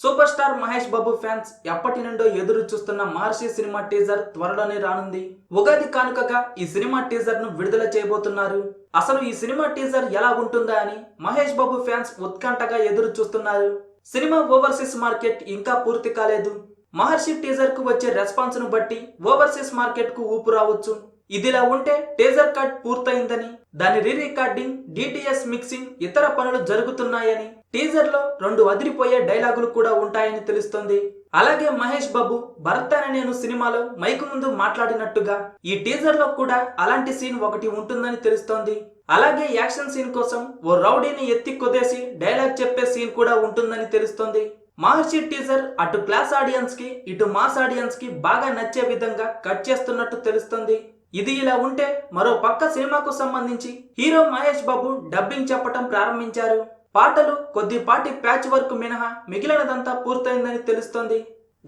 Super star Mahesh Babu fans ఎప్పటి నుండో ఎదురు చూస్తున్న మహర్షి సినిమా టీజర్ త్వరలోనే రానుంది. ఉగాది కానుకగా ఈ సినిమా టీజర్ను విడుదల చేయబోతున్నారు. అసలు ఈ సినిమా టీజర్ ఎలా ఉంటుందా అని మహేష్ బాబు ఫ్యాన్స్ ఉత్కంఠగా ఎదురు చూస్తున్నారు. సినిమా ఓవర్సీస్ మార్కెట్ ఇంకా పూర్తి కాలేదు. మహర్షి టీజర్కు వచ్చే రెస్పాన్స్ను బట్టి ఓవర్సీస్ మార్కెట్కు ఊపు రావచ్చు. ఇదిలా ఉంటే టీజర్ కట్ పూర్తయిందని దాని రీ రికార్డింగ్ డిటిఎస్ మిక్సింగ్ ఇతర పనులు జరుగుతున్నాయని టీజర్లో రెండు అదిరిపోయే డైలాగులు కూడా ఉంటాయని తెలుస్తోంది. అలాగే మహేష్ బాబు భరత్ అనే నేను సినిమాలో మైకు ముందు మాట్లాడినట్టుగా ఈ టీజర్లో కూడా అలాంటి సీన్ ఒకటి ఉంటుందని తెలుస్తోంది. అలాగే యాక్షన్ సీన్ కోసం ఓ రౌడీని ఎత్తి కొదేసి డైలాగ్ చెప్పే సీన్ కూడా ఉంటుందని తెలుస్తోంది. మహర్షి టీజర్ అటు క్లాస్ ఆడియన్స్కి ఇటు మాస్ ఆడియన్స్కి బాగా నచ్చే విధంగా కట్ చేస్తున్నట్టు తెలుస్తోంది. ఇది ఇలా ఉంటే మరో పక్క సినిమాకు సంబంధించి హీరో మహేష్ బాబు డబ్బింగ్ చెప్పటం ప్రారంభించారు. పాటలు కొద్దిపాటి ప్యాచ్ వర్క్ మినహా మిగిలినదంతా పూర్తయిందని తెలుస్తోంది.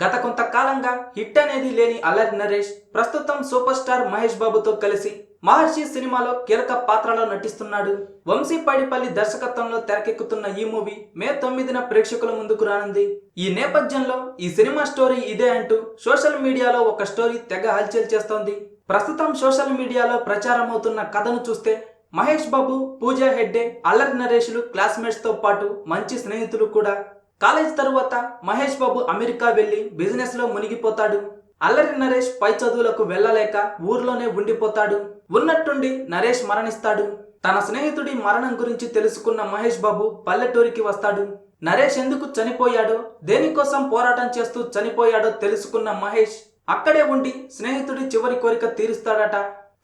గత కొంతకాలంగా హిట్ అనేది లేని అల్లరి నరేష్ ప్రస్తుతం సూపర్ స్టార్ మహేష్ బాబుతో కలిసి మహర్షి సినిమాలో కీలక పాత్రలో నటిస్తున్నాడు. వంశీ పాడిపల్లి దర్శకత్వంలో తెరకెక్కుతున్న ఈ మూవీ మే తొమ్మిదిన ప్రేక్షకుల ముందుకు రానుంది. ఈ నేపథ్యంలో ఈ సినిమా స్టోరీ ఇదే అంటూ సోషల్ మీడియాలో ఒక స్టోరీ తెగ హల్చల్ చేస్తోంది. ప్రస్తుతం సోషల్ మీడియాలో ప్రచారం అవుతున్న కథను చూస్తే మహేష్ బాబు పూజా హెడ్డే అల్లరి నరేష్లు క్లాస్మేట్స్తో పాటు మంచి స్నేహితులు కూడా. కాలేజ్ తరువాత మహేష్ బాబు అమెరికా వెళ్ళి బిజినెస్లో మునిగిపోతాడు. అల్లరి నరేష్ పై చదువులకు వెళ్ళలేక ఊర్లోనే ఉండిపోతాడు. ఉన్నట్టుండి నరేష్ మరణిస్తాడు. తన స్నేహితుడి మరణం గురించి తెలుసుకున్న మహేష్ బాబు పల్లెటూరికి వస్తాడు. నరేష్ ఎందుకు చనిపోయాడో దేనికోసం పోరాటం చేస్తూ చనిపోయాడో తెలుసుకున్న మహేష్ అక్కడే ఉండి స్నేహితుడి చివరి కోరిక తీరుస్తాడట.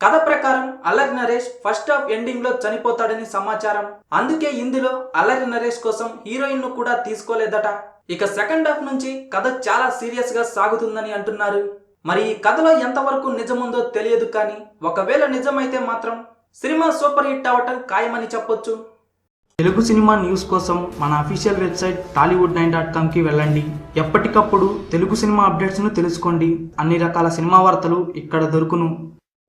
కథ ప్రకారం అల్లరి నరేష్ ఫస్ట్ హాఫ్ ఎండింగ్లో చనిపోతాడని సమాచారం. అందుకే ఇందులో అల్లరి నరేష్ కోసం హీరోయిన్ను కూడా తీసుకోలేదట. ఇక సెకండ్ హాఫ్ నుంచి కథ చాలా సీరియస్గా సాగుతుందని అంటున్నారు. మరి ఈ కథలో ఎంతవరకు నిజముందో తెలియదు కానీ ఒకవేళ నిజమైతే మాత్రం సినిమా సూపర్ హిట్ అవటం ఖాయమని చెప్పొచ్చు. తెలుగు సినిమా న్యూస్ కోసం మన official website Tollywood nine dot కామ్కి వెళ్ళండి. ఎప్పటికప్పుడు తెలుగు సినిమా అప్డేట్స్ను తెలుసుకోండి. అన్ని రకాల సినిమా వార్తలు ఇక్కడ దొరుకును.